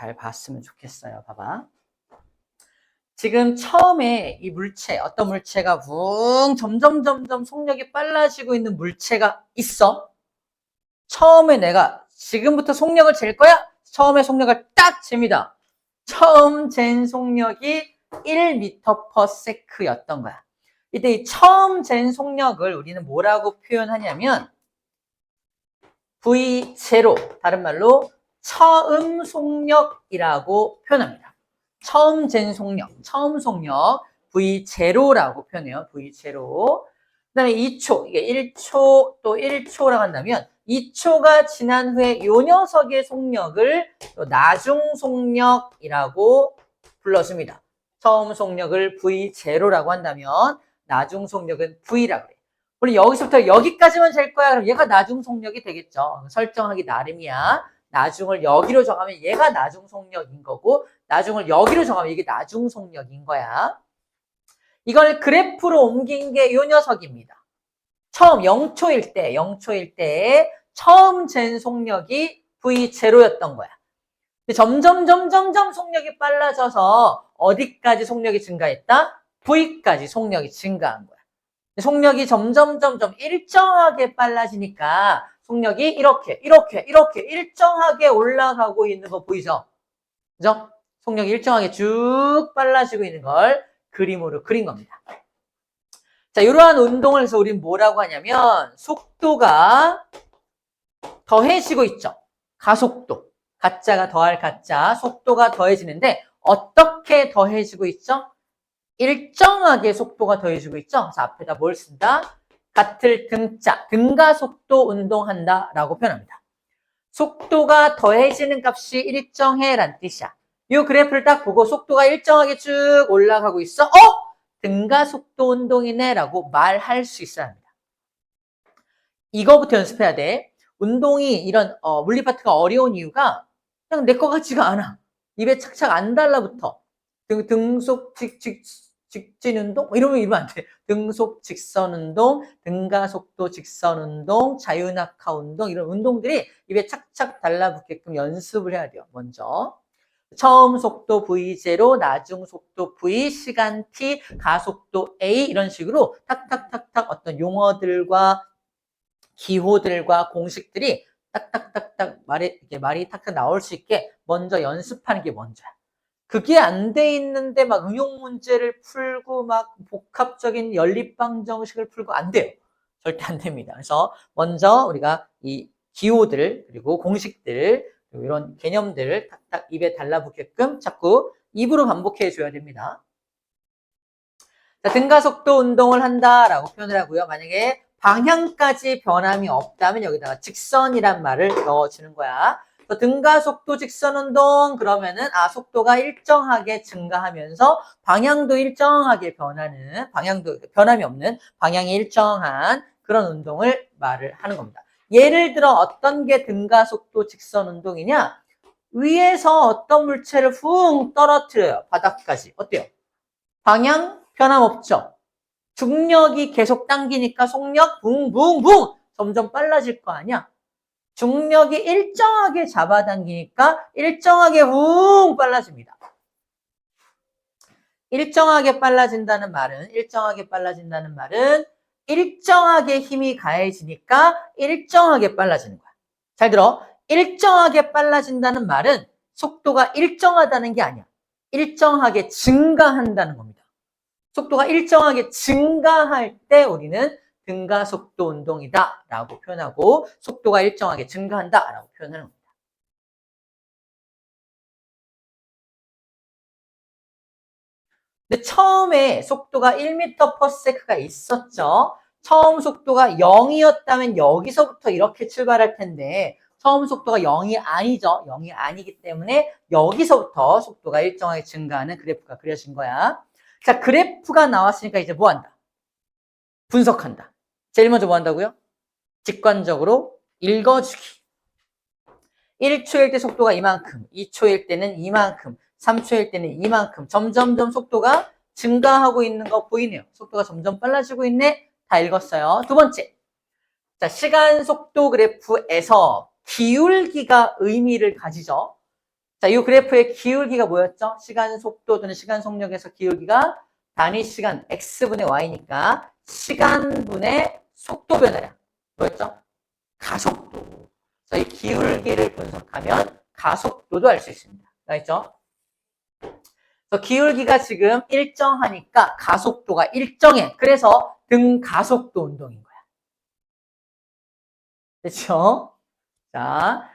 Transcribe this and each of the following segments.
잘 봤으면 좋겠어요. 봐봐. 지금 처음에 이 물체, 어떤 물체가 붕 점점 점점 속력이 빨라지고 있는 물체가 있어. 처음에 내가 지금부터 속력을 잴 거야? 처음에 속력을 딱 잽니다. 처음 잰 속력이 1m/s 였던 거야. 이때 이 처음 잰 속력을 우리는 뭐라고 표현하냐면 V0, 다른 말로 처음 속력이라고 표현합니다. 처음 잰 속력, 처음 속력 V0라고 표현해요. V0. 그 다음에 2초, 이게 1초 또 1초라고 한다면 2초가 지난 후에 요 녀석의 속력을 또 나중 속력이라고 불러줍니다. 처음 속력을 V0라고 한다면 나중 속력은 V라고 해요. 우리 여기서부터 여기까지만 잴 거야. 그럼 얘가 나중 속력이 되겠죠. 설정하기 나름이야. 나중을 여기로 정하면 얘가 나중 속력인 거고 나중을 여기로 정하면 이게 나중 속력인 거야. 이걸 그래프로 옮긴 게이 녀석입니다. 처음 0초일 때, 0초일 때 처음 잰 속력이 V0였던 거야. 근데 점점 점점 점 속력이 빨라져서 어디까지 속력이 증가했다? V까지 속력이 증가한 거야. 속력이 점점 점점 일정하게 빨라지니까 속력이 이렇게 이렇게 이렇게 일정하게 올라가고 있는 거 보이죠? 그죠? 속력이 일정하게 쭉 빨라지고 있는 걸 그림으로 그린 겁니다. 자, 이러한 운동을 해서 우리는 뭐라고 하냐면 속도가 더해지고 있죠. 가속도. 가짜가 더할 가짜, 속도가 더해지는데 어떻게 더해지고 있죠? 일정하게 속도가 더해지고 있죠. 그래서 앞에다 뭘 쓴다? 같을 등자, 등가 속도 운동한다 라고 표현합니다. 속도가 더해지는 값이 일정해 란 뜻이야. 이 그래프를 딱 보고 속도가 일정하게 쭉 올라가고 있어. 어? 등가 속도 운동이네 라고 말할 수 있어야 합니다. 이거부터 연습해야 돼. 운동이 이런 어, 물리 파트가 어려운 이유가 그냥 내 거 같지가 않아. 입에 착착 안 달라붙어. 등, 등속 직, 직, 직진 운동? 뭐 이러면 이러면 안 돼. 등속 직선 운동, 등가속도 직선 운동, 자유낙하 운동 이런 운동들이 입에 착착 달라붙게끔 연습을 해야 돼요. 먼저. 처음 속도 V0, 나중 속도 V, 시간 T, 가속도 A 이런 식으로 탁탁탁탁 어떤 용어들과 기호들과 공식들이 딱딱딱딱 말이 이렇게 말이 탁탁 나올 수 있게 먼저 연습하는 게 먼저야. 그게 안 돼 있는데 막 응용 문제를 풀고 막 복합적인 연립방 정식을 풀고 안 돼요. 절대 안 됩니다. 그래서 먼저 우리가 이 기호들 그리고 공식들 그리고 이런 개념들을 탁탁 입에 달라붙게끔 자꾸 입으로 반복해 줘야 됩니다. 자, 등가속도 운동을 한다라고 표현을 하고요. 만약에 방향까지 변함이 없다면 여기다가 직선이란 말을 넣어주는 거야. 등가 속도 직선 운동 그러면은 아 속도가 일정하게 증가하면서 방향도 일정하게 변하는 방향도 변함이 없는 방향이 일정한 그런 운동을 말을 하는 겁니다. 예를 들어 어떤 게 등가 속도 직선 운동이냐? 위에서 어떤 물체를 훅 떨어뜨려요. 바닥까지. 어때요? 방향 변함 없죠? 중력이 계속 당기니까 속력 붕붕붕 점점 빨라질 거 아니야? 중력이 일정하게 잡아당기니까 일정하게 붕 빨라집니다. 일정하게 빨라진다는 말은 일정하게 빨라진다는 말은 일정하게 힘이 가해지니까 일정하게 빨라지는 거야. 잘 들어. 일정하게 빨라진다는 말은 속도가 일정하다는 게 아니야. 일정하게 증가한다는 겁니다. 속도가 일정하게 증가할 때 우리는 등가 속도 운동이다 라고 표현하고 속도가 일정하게 증가한다 라고 표현하는 겁니다. 근데 처음에 속도가 1m/s가 있었죠. 처음 속도가 0이었다면 여기서부터 이렇게 출발할 텐데 처음 속도가 0이 아니죠. 0이 아니기 때문에 여기서부터 속도가 일정하게 증가하는 그래프가 그려진 거야. 자, 그래프가 나왔으니까 이제 뭐 한다? 분석한다. 제일 먼저 뭐 한다고요? 직관적으로 읽어주기. 1초일 때 속도가 이만큼, 2초일 때는 이만큼, 3초일 때는 이만큼 점점점 속도가 증가하고 있는 거 보이네요. 속도가 점점 빨라지고 있네. 다 읽었어요. 두 번째. 자, 시간 속도 그래프에서 기울기가 의미를 가지죠. 자, 이 그래프의 기울기가 뭐였죠? 시간 속도 또는 시간 속력에서 기울기가 단위 시간 x분의 y니까 시간분의 속도 변화량. 뭐였죠? 가속도. 자, 이 기울기를 분석하면 가속도도 알 수 있습니다. 알겠죠? 그래서 기울기가 지금 일정하니까 가속도가 일정해. 그래서 등 가속도 운동인 거야. 됐죠? 자,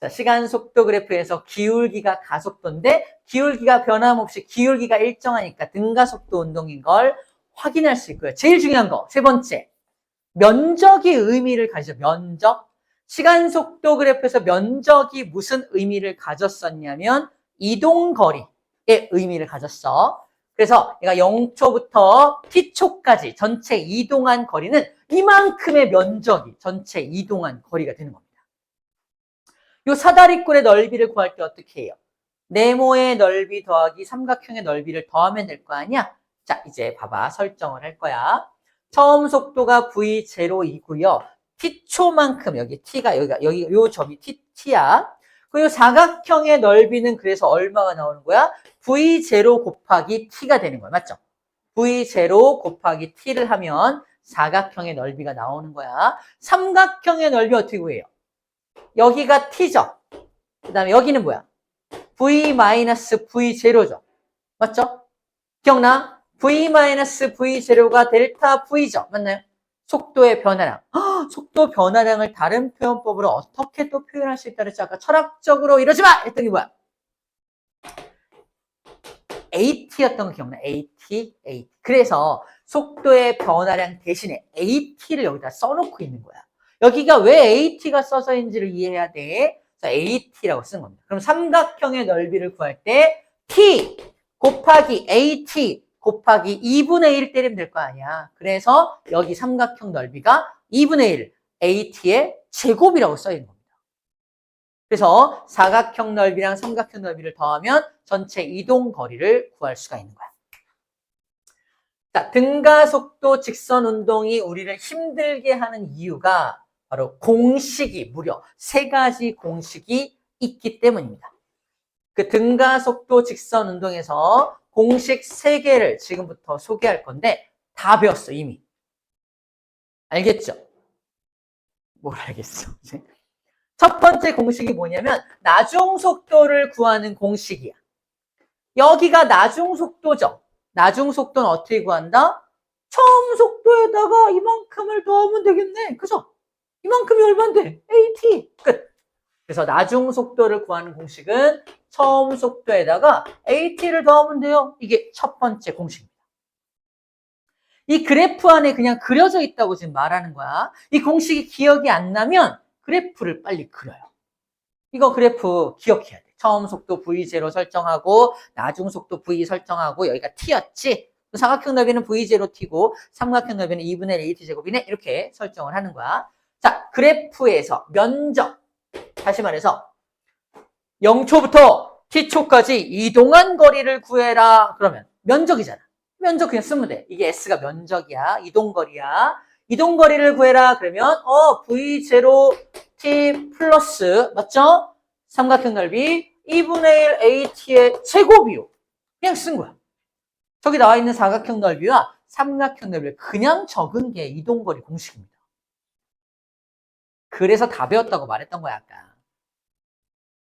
자, 시간 속도 그래프에서 기울기가 가속도인데 기울기가 변함없이 기울기가 일정하니까 등가속도 운동인 걸 확인할 수 있고요. 제일 중요한 거, 세 번째. 면적이 의미를 가지죠. 면적. 시간 속도 그래프에서 면적이 무슨 의미를 가졌었냐면 이동 거리의 의미를 가졌어. 그래서 얘가 0초부터 t초까지 전체 이동한 거리는 이만큼의 면적이 전체 이동한 거리가 되는 겁니다. 요 사다리꼴의 넓이를 구할 때 어떻게 해요? 네모의 넓이 더하기 삼각형의 넓이를 더하면 될 거 아니야? 자, 이제 봐봐. 설정을 할 거야. 처음 속도가 v0이고요. t초만큼 여기 t가 여기가 여기 요 점이 t, t야. 그리고 사각형의 넓이는 그래서 얼마가 나오는 거야? v0 곱하기 t가 되는 거야. 맞죠? v0 곱하기 t를 하면 사각형의 넓이가 나오는 거야. 삼각형의 넓이 어떻게 구해요? 여기가 t죠. 그 다음에 여기는 뭐야? v-v0죠. 맞죠? 기억나? V-v0가 델타 v죠. 맞나요? 속도의 변화량. 헉, 속도 변화량을 다른 표현법으로 어떻게 또 표현할 수 있다 그랬죠? 아까 철학적으로 이러지 마! 했던 게 뭐야? AT였던 거 기억나? AT, AT. 그래서 속도의 변화량 대신에 AT를 여기다 써놓고 있는 거야. 여기가 왜 AT가 써져 있는지를 이해해야 돼. AT라고 쓴 겁니다. 그럼 삼각형의 넓이를 구할 때 T 곱하기 AT 곱하기 2분의 1 때리면 될 거 아니야. 그래서 여기 삼각형 넓이가 2분의 1 AT의 제곱이라고 써 있는 겁니다. 그래서 사각형 넓이랑 삼각형 넓이를 더하면 전체 이동 거리를 구할 수가 있는 거야. 자, 등가속도 직선 운동이 우리를 힘들게 하는 이유가 바로 공식이 무려 세 가지 공식이 있기 때문입니다. 그 등가속도 직선 운동에서 공식 세 개를 지금부터 소개할 건데 다 배웠어 이미. 알겠죠? 뭘 알겠어? 첫 번째 공식이 뭐냐면 나중 속도를 구하는 공식이야. 여기가 나중 속도죠. 나중 속도는 어떻게 구한다? 처음 속도에다가 이만큼을 더하면 되겠네. 그죠? 이만큼이 얼만데? AT. 끝. 그래서 나중 속도를 구하는 공식은 처음 속도에다가 AT를 더하면 돼요. 이게 첫 번째 공식입니다. 이 그래프 안에 그냥 그려져 있다고 지금 말하는 거야. 이 공식이 기억이 안 나면 그래프를 빨리 그려요. 이거 그래프 기억해야 돼. 처음 속도 V0 설정하고 나중 속도 V 설정하고 여기가 T였지. 사각형 넓이는 V0 T고 삼각형 넓이는 2분의 1 AT 제곱이네. 이렇게 설정을 하는 거야. 자, 그래프에서 면적. 다시 말해서 0초부터 t초까지 이동한 거리를 구해라. 그러면 면적이잖아. 면적 그냥 쓰면 돼. 이게 s가 면적이야. 이동거리야. 이동거리를 구해라. 그러면 어 v0t 플러스 맞죠? 삼각형 넓이 2분의 1 at의 제곱이요. 그냥 쓴 거야. 저기 나와 있는 사각형 넓이와 삼각형 넓이를 그냥 적은 게 이동거리 공식입니다. 그래서 다 배웠다고 말했던 거야, 아까.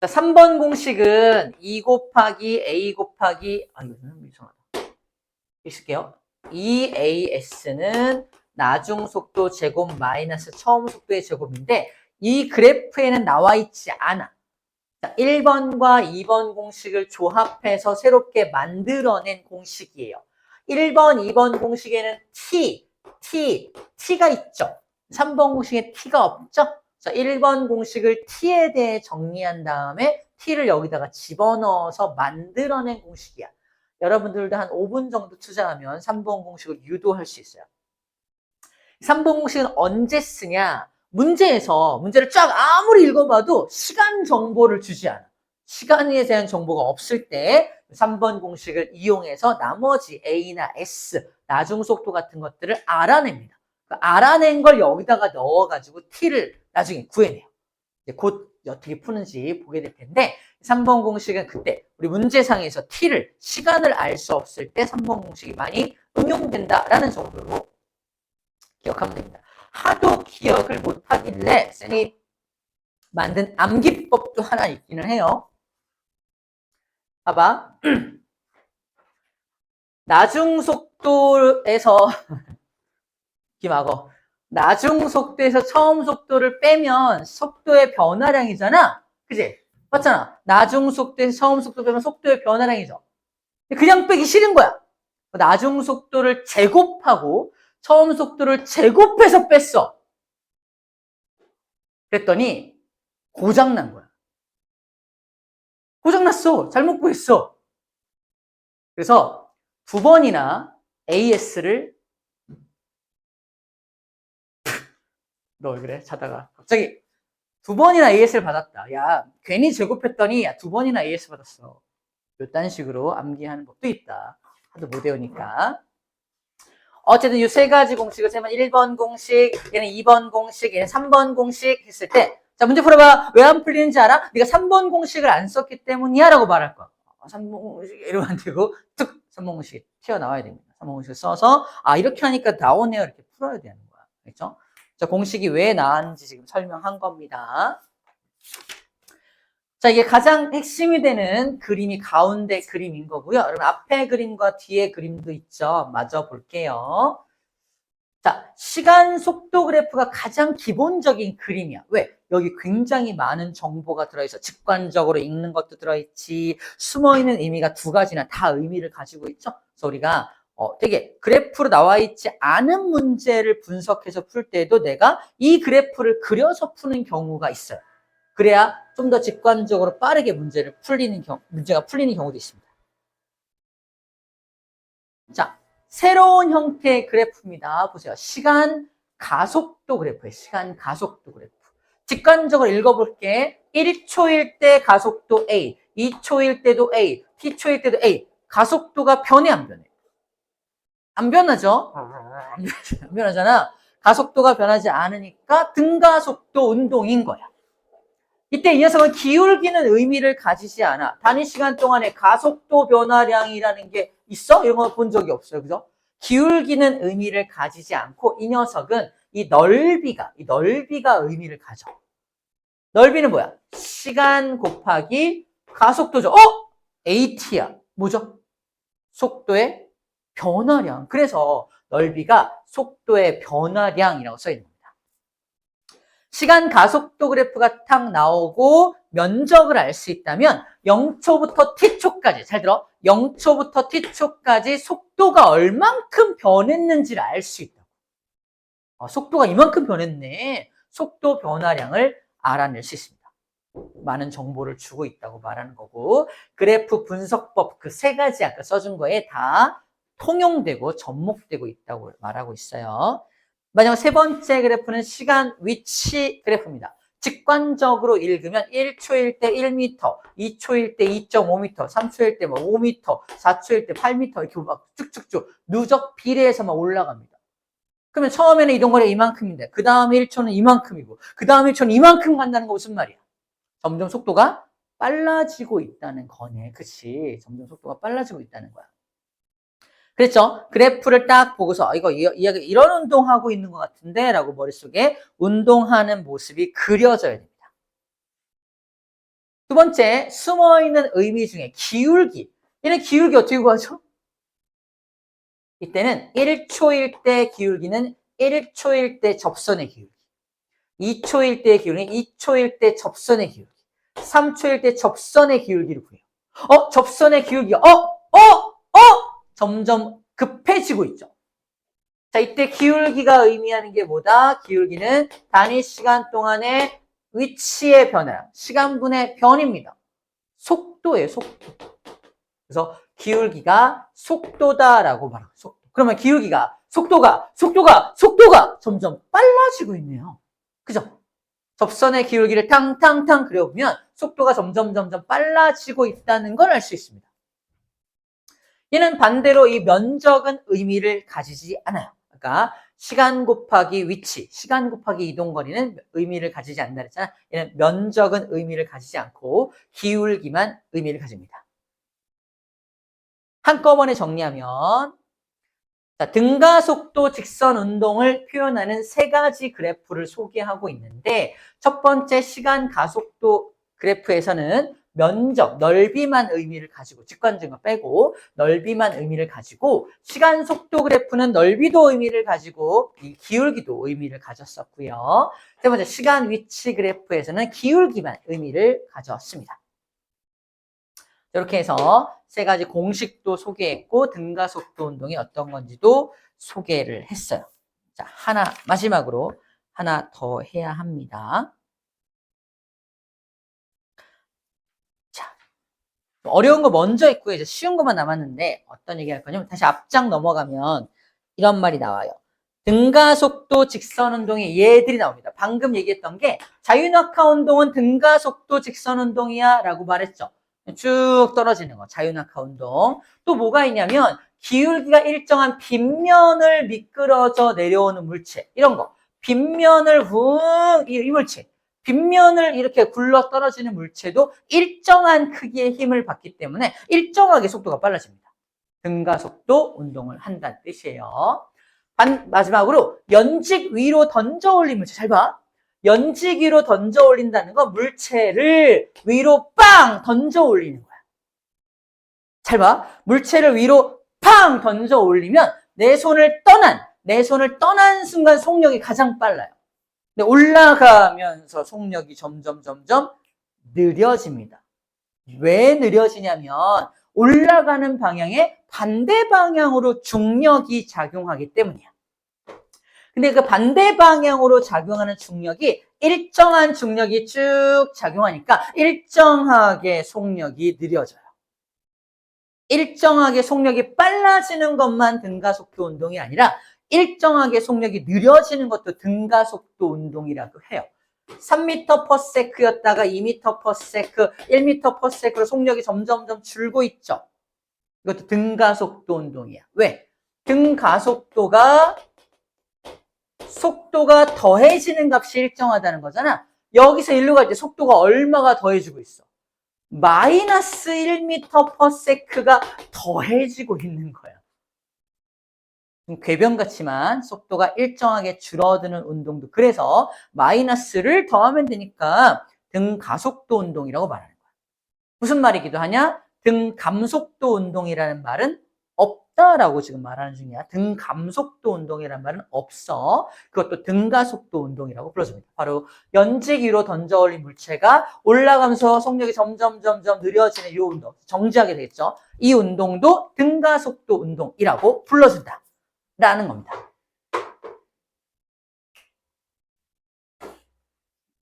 자, 3번 공식은 2 곱하기 A 곱하기, 아, 이거는 이상하다. 있을게요. 2AS는 나중 속도 제곱 마이너스 처음 속도의 제곱인데, 이 그래프에는 나와 있지 않아. 자, 1번과 2번 공식을 조합해서 새롭게 만들어낸 공식이에요. 1번, 2번 공식에는 T, T, T가 있죠. 3번 공식에 t가 없죠? 자, 1번 공식을 t에 대해 정리한 다음에 t를 여기다가 집어넣어서 만들어낸 공식이야. 여러분들도 한 5분 정도 투자하면 3번 공식을 유도할 수 있어요. 3번 공식은 언제 쓰냐? 문제에서 문제를 쫙 아무리 읽어봐도 시간 정보를 주지 않아. 시간에 대한 정보가 없을 때 3번 공식을 이용해서 나머지 A나 S, 나중 속도 같은 것들을 알아냅니다. 알아낸 걸 여기다가 넣어가지고 t를 나중에 구해내요. 곧 어떻게 푸는지 보게 될 텐데 3번 공식은 그때 우리 문제상에서 t를 시간을 알 수 없을 때 3번 공식이 많이 응용된다라는 정도로 기억하면 됩니다. 하도 기억을 못하길래 쌤이 만든 암기법도 하나 있기는 해요. 봐봐. 나중 속도에서 기막어. 나중 속도에서 처음 속도를 빼면 속도의 변화량이잖아. 그지? 맞잖아. 나중 속도에서 처음 속도 빼면 속도의 변화량이죠. 그냥 빼기 싫은 거야. 나중 속도를 제곱하고 처음 속도를 제곱해서 뺐어. 그랬더니 고장난 거야. 고장났어. 잘못 구했어. 그래서 두 번이나 AS를 너 왜 그래? 자다가 갑자기 두 번이나 AS를 받았다. 야, 괜히 제곱했더니 야, 두 번이나 AS 받았어. 요딴 식으로 암기하는 법도 있다. 하도 못 외우니까. 어쨌든 이 세 가지 공식을 세면 1번 공식, 얘는 2번 공식, 얘는 3번 공식 했을 때, 자, 문제 풀어봐. 왜 안 풀리는지 알아? 네가 3번 공식을 안 썼기 때문이야 라고 말할 거야. 아, 3번 공식 이러면 안 되고, 툭! 3번 공식이 튀어나와야 됩니다. 3번 공식을 써서, 아, 이렇게 하니까 나오네요. 이렇게 풀어야 되는 거야. 그렇죠? 자, 공식이 왜 나왔는지 지금 설명한 겁니다. 자, 이게 가장 핵심이 되는 그림이 가운데 그림인 거고요. 여러분, 앞에 그림과 뒤에 그림도 있죠. 마저 볼게요. 자, 시간 속도 그래프가 가장 기본적인 그림이야. 왜? 여기 굉장히 많은 정보가 들어있어. 직관적으로 읽는 것도 들어있지. 숨어있는 의미가 두 가지나 다 의미를 가지고 있죠. 그래서 우리가 어, 되게 그래프로 나와 있지 않은 문제를 분석해서 풀 때도 내가 이 그래프를 그려서 푸는 경우가 있어요. 그래야 좀 더 직관적으로 빠르게 문제를 풀리는 경, 문제가 풀리는 경우도 있습니다. 자, 새로운 형태의 그래프입니다. 보세요. 시간 가속도 그래프예요. 시간 가속도 그래프. 직관적으로 읽어볼게. 1초일 때 가속도 A, 2초일 때도 A, T초일 때도 A. 가속도가 변해 안 변해? 안 변하죠? 안 변하잖아. 가속도가 변하지 않으니까 등가속도 운동인 거야. 이때 이 녀석은 기울기는 의미를 가지지 않아. 단위 시간 동안에 가속도 변화량이라는 게 있어? 이런 거 본 적이 없어요. 그죠? 기울기는 의미를 가지지 않고 이 녀석은 이 넓이가, 이 넓이가 의미를 가져. 넓이는 뭐야? 시간 곱하기 가속도죠. 어? AT야. 뭐죠? 속도의 변화량. 그래서 넓이가 속도의 변화량이라고 써 있는 겁니다. 시간 가속도 그래프가 탁 나오고 면적을 알 수 있다면 0초부터 t초까지 잘 들어 0초부터 t초까지 속도가 얼만큼 변했는지를 알 수 있다. 아, 속도가 이만큼 변했네. 속도 변화량을 알아낼 수 있습니다. 많은 정보를 주고 있다고 말하는 거고 그래프 분석법 그 세 가지 아까 써준 거에 다 통용되고 접목되고 있다고 말하고 있어요. 마지막 세 번째 그래프는 시간 위치 그래프입니다. 직관적으로 읽으면 1초일 때 1m, 2초일 때 2.5m, 3초일 때 5m, 4초일 때 8m 이렇게 막 쭉쭉쭉 누적 비례해서 막 올라갑니다. 그러면 처음에는 이동 거리가 이만큼인데 그 다음에 1초는 이만큼이고 그 다음에 1초는 이만큼 간다는 거 무슨 말이야? 점점 속도가 빨라지고 있다는 거네. 그치? 점점 속도가 빨라지고 있다는 거야. 그랬죠? 그래프를 딱 보고서 아, 이거 이야기 이런 운동하고 있는 것 같은데 라고 머릿속에 운동하는 모습이 그려져야 됩니다. 두 번째, 숨어있는 의미 중에 기울기. 얘는 기울기 어떻게 구하죠? 이때는 1초일 때 기울기는 1초일 때 접선의 기울기. 2초일 때 기울기는 2초일 때 접선의 기울기. 3초일 때 접선의 기울기를 구해요. 어? 접선의 기울기가 어? 어? 어? 점점 급해지고 있죠. 자, 이때 기울기가 의미하는 게 뭐다? 기울기는 단위 시간 동안의 위치의 변화량, 시간분의 변입니다. 속도예요, 속도. 그래서 기울기가 속도다라고 말하고 속도. 그러면 기울기가 속도가 속도가 속도가 점점 빨라지고 있네요. 그죠? 접선의 기울기를 탕탕탕 그려보면 속도가 점점 점점 빨라지고 있다는 걸 알 수 있습니다. 얘는 반대로 이 면적은 의미를 가지지 않아요. 그러니까 시간 곱하기 위치, 시간 곱하기 이동거리는 의미를 가지지 않는다 그랬잖아. 얘는 면적은 의미를 가지지 않고 기울기만 의미를 가집니다. 한꺼번에 정리하면 자, 등가속도 직선 운동을 표현하는 세 가지 그래프를 소개하고 있는데 첫 번째 시간 가속도 그래프에서는 면적, 넓이만 의미를 가지고 직관적인 거 빼고 넓이만 의미를 가지고 시간 속도 그래프는 넓이도 의미를 가지고 이 기울기도 의미를 가졌었고요. 세 번째 시간 위치 그래프에서는 기울기만 의미를 가졌습니다. 이렇게 해서 세 가지 공식도 소개했고 등가 속도 운동이 어떤 건지도 소개를 했어요. 자, 하나 마지막으로 하나 더 해야 합니다. 어려운 거 먼저 했고 이제 쉬운 것만 남았는데 어떤 얘기 할 거냐면 다시 앞장 넘어가면 이런 말이 나와요. 등가속도 직선 운동에 얘들이 나옵니다. 방금 얘기했던 게 자유낙하 운동은 등가속도 직선 운동이야 라고 말했죠. 쭉 떨어지는 거, 자유낙하 운동. 또 뭐가 있냐면, 기울기가 일정한 빗면을 미끄러져 내려오는 물체. 이런 거. 빗면을 훅, 이, 이 물체. 빗면을 이렇게 굴러 떨어지는 물체도 일정한 크기의 힘을 받기 때문에 일정하게 속도가 빨라집니다. 등가속도 운동을 한다는 뜻이에요. 반, 마지막으로, 연직 위로 던져 올린 물체. 잘 봐. 연지기로 던져 올린다는 건 물체를 위로 빵 던져 올리는 거야. 잘 봐. 물체를 위로 팡 던져 올리면 내 손을 떠난, 내 손을 떠난 순간 속력이 가장 빨라요. 근데 올라가면서 속력이 점점 점점 느려집니다. 왜 느려지냐면 올라가는 방향에 반대 방향으로 중력이 작용하기 때문이야. 근데 그 반대 방향으로 작용하는 중력이 일정한 중력이 쭉 작용하니까 일정하게 속력이 느려져요. 일정하게 속력이 빨라지는 것만 등가속도 운동이 아니라 일정하게 속력이 느려지는 것도 등가속도 운동이라고 해요. 3m per sec였다가 2m per sec, 1m per sec로 속력이 점점점 줄고 있죠. 이것도 등가속도 운동이야. 왜? 등가속도가 속도가 더해지는 값이 일정하다는 거잖아. 여기서 일로 갈 때 속도가 얼마가 더해지고 있어? 마이너스 1m per sec가 더해지고 있는 거야. 궤변 같지만 속도가 일정하게 줄어드는 운동도 그래서 마이너스를 더하면 되니까 등가속도 운동이라고 말하는 거야. 무슨 말이기도 하냐? 등감속도 운동이라는 말은 없다라고 지금 말하는 중이야. 등감속도 운동이라는 말은 없어. 그것도 등가속도 운동이라고 불러줍니다. 바로 연직 위로 던져 올린 물체가 올라가면서 속력이 점점 점점 느려지는 이 운동, 정지하게 되겠죠. 이 운동도 등가속도 운동이라고 불러준다. 라는 겁니다.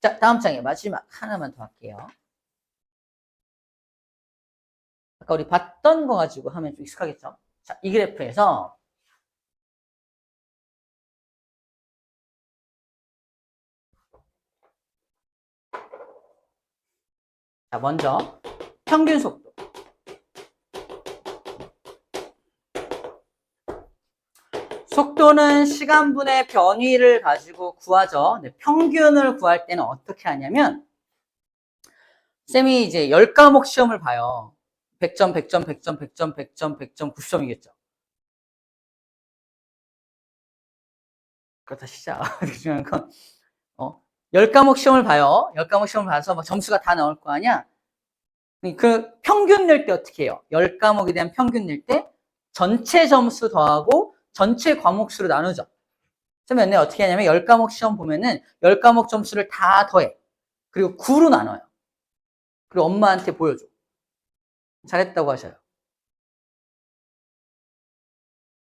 자, 다음 장에 마지막 하나만 더 할게요. 아까 우리 봤던 거 가지고 하면 좀 익숙하겠죠? 자, 이 그래프에서 자, 먼저 평균 속도. 속도는 시간분의 변위를 가지고 구하죠. 평균을 구할 때는 어떻게 하냐면 쌤이 이제 10과목 시험을 봐요. 100점, 100점, 100점, 100점, 100점, 100점, 90점이겠죠. 그렇다 시작. 중요한 건, 어, 10과목 시험을 봐요. 10과목 시험을 봐서 뭐 점수가 다 나올 거 아니야? 그 평균 낼 때 어떻게 해요? 10과목에 대한 평균 낼 때 전체 점수 더하고 전체 과목 수로 나누죠. 그러면 어떻게 하냐면 10과목 시험 보면은 10과목 점수를 다 더해. 그리고 9로 나눠요. 그리고 엄마한테 보여줘. 잘했다고 하셔요.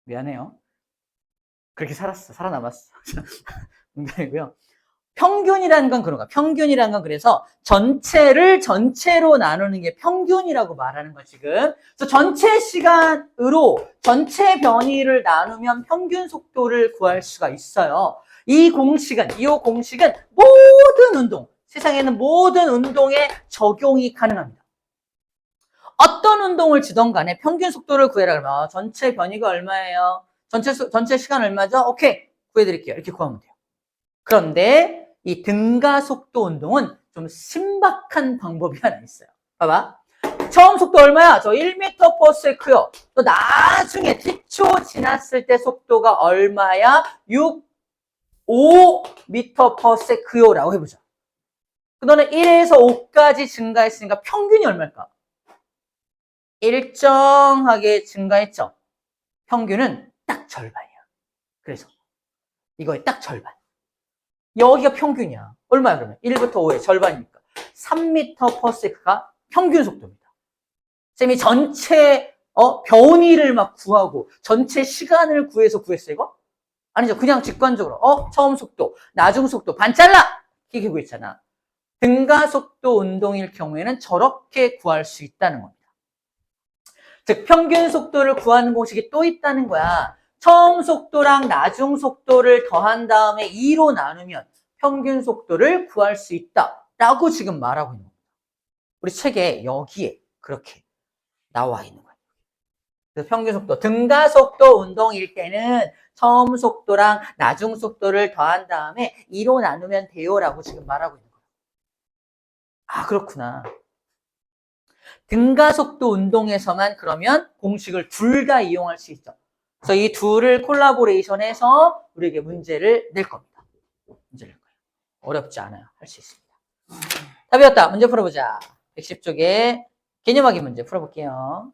미안해요. 그렇게 살았어. 살아남았어. 농담이고요. 평균이라는 건 그런 거야. 평균이라는 건 그래서 전체를 전체로 나누는 게 평균이라고 말하는 거 지금. 그래서 전체 시간으로 전체 변이를 나누면 평균 속도를 구할 수가 있어요. 이 공식은, 이 공식은 모든 운동, 세상에 는 모든 운동에 적용이 가능합니다. 어떤 운동을 주던 간에 평균 속도를 구해라 그러면 전체 변이가 얼마예요? 전체 수, 전체 시간 얼마죠? 오케이. 구해 드릴게요. 이렇게 구하면 돼요. 그런데 이 등가 속도 운동은 좀 신박한 방법이 하나 있어요. 봐봐. 처음 속도 얼마야? 저 1m/s요. 또 나중에 t초 지났을 때 속도가 얼마야? 6, 5m/s요라고 해보자. 너는 1에서 5까지 증가했으니까 평균이 얼마일까? 일정하게 증가했죠. 평균은 딱 절반이야. 그래서 이거의 딱 절반. 여기가 평균이야. 얼마야 그러면? 1부터 5의 절반이니까. 3m/s가 평균 속도입니다. 쌤이 전체 어, 변이를 막 구하고 전체 시간을 구해서 구했어 이거? 아니죠. 그냥 직관적으로 어 처음 속도, 나중 속도 반 잘라 이렇게 구했잖아. 등가 속도 운동일 경우에는 저렇게 구할 수 있다는 겁니다. 즉 평균 속도를 구하는 공식이 또 있다는 거야. 처음 속도랑 나중 속도를 더한 다음에 2로 나누면 평균 속도를 구할 수 있다 라고 지금 말하고 있는 겁니다. 우리 책에 여기에 그렇게 나와 있는 거예요. 그래서 평균 속도, 등가 속도 운동일 때는 처음 속도랑 나중 속도를 더한 다음에 2로 나누면 돼요 라고 지금 말하고 있는 거예요. 아, 그렇구나. 등가 속도 운동에서만 그러면 공식을 둘 다 이용할 수 있죠. 그래서 이 둘을 콜라보레이션해서 우리에게 문제를 낼 겁니다. 문제를 낼 거예요. 어렵지 않아요. 할 수 있습니다. 답이었다. 문제 풀어보자. 110쪽에 개념하기 문제 풀어볼게요.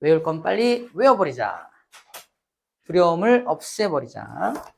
외울 건 빨리 외워버리자. 두려움을 없애버리자.